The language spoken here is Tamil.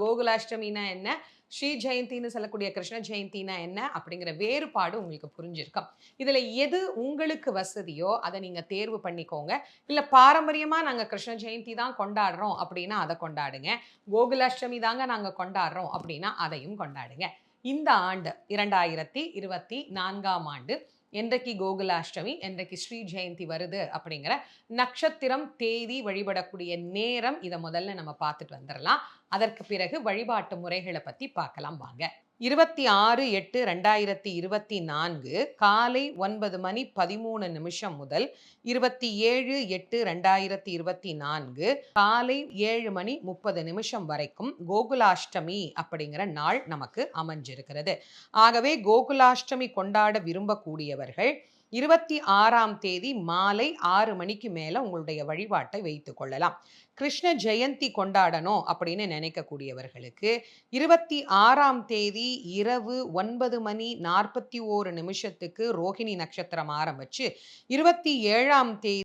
கோகுலாஷ்டமினா என்ன? ஸ்ரீ ஜெயந்தின்னு சொல்லக்கூடிய கிருஷ்ண ஜெயந்தினா என்ன? அப்படிங்கிற வேறுபாடு உங்களுக்கு புரிஞ்சிருக்கும். இதில் எது உங்களுக்கு வசதியோ அதை நீங்கள் தேர்வு பண்ணிக்கோங்க. இல்லை பாரம்பரியமாக நாங்கள் கிருஷ்ண ஜெயந்தி தான் கொண்டாடுறோம் அப்படின்னா அதை கொண்டாடுங்க. கோகுலாஷ்டமி தாங்க நாங்கள் கொண்டாடுறோம் அப்படின்னா அதையும் கொண்டாடுங்க. இந்த ஆண்டு இரண்டாயிரத்தி இருபத்தி நான்காம் ஆண்டு என்றைக்கு கோகுலாஷ்டமி என்றைக்கு ஸ்ரீ ஜெயந்தி வருது அப்படிங்கிற நட்சத்திரம் தேதி வழிபடக்கூடிய நேரம் இதை முதல்ல நம்ம பார்த்துட்டு வந்துடலாம் அதற்கு பிறகு வழிபாட்டு முறைகளை பற்றி பார்க்கலாம் வாங்க. இருபத்தி ஆறு எட்டு ரெண்டாயிரத்தி இருபத்தி நான்கு காலை ஒன்பது மணி பதிமூணு நிமிஷம் முதல் இருபத்தி ஏழு எட்டு ரெண்டாயிரத்தி இருபத்தி நான்கு காலை ஏழு மணி முப்பது நிமிஷம் வரைக்கும் கோகுலாஷ்டமி அப்படிங்கிற நாள் நமக்கு அமைஞ்சிருக்கிறது. ஆகவே கோகுலாஷ்டமி கொண்டாட விரும்பக்கூடியவர்கள் இருபத்தி ஆறாம் தேதி மாலை ஆறு மணிக்கு மேலே உங்களுடைய வழிபாட்டை வைத்து கொள்ளலாம். கிருஷ்ண ஜெயந்தி கொண்டாடணும் அப்படின்னு நினைக்கக்கூடியவர்களுக்கு இருபத்தி ஆறாம் தேதி இரவு ஒன்பது மணி நாற்பத்தி ஓரு நிமிஷத்துக்கு ரோஹிணி நட்சத்திரம் ஆரம்பிச்சு இருபத்தி ஏழாம் தேதி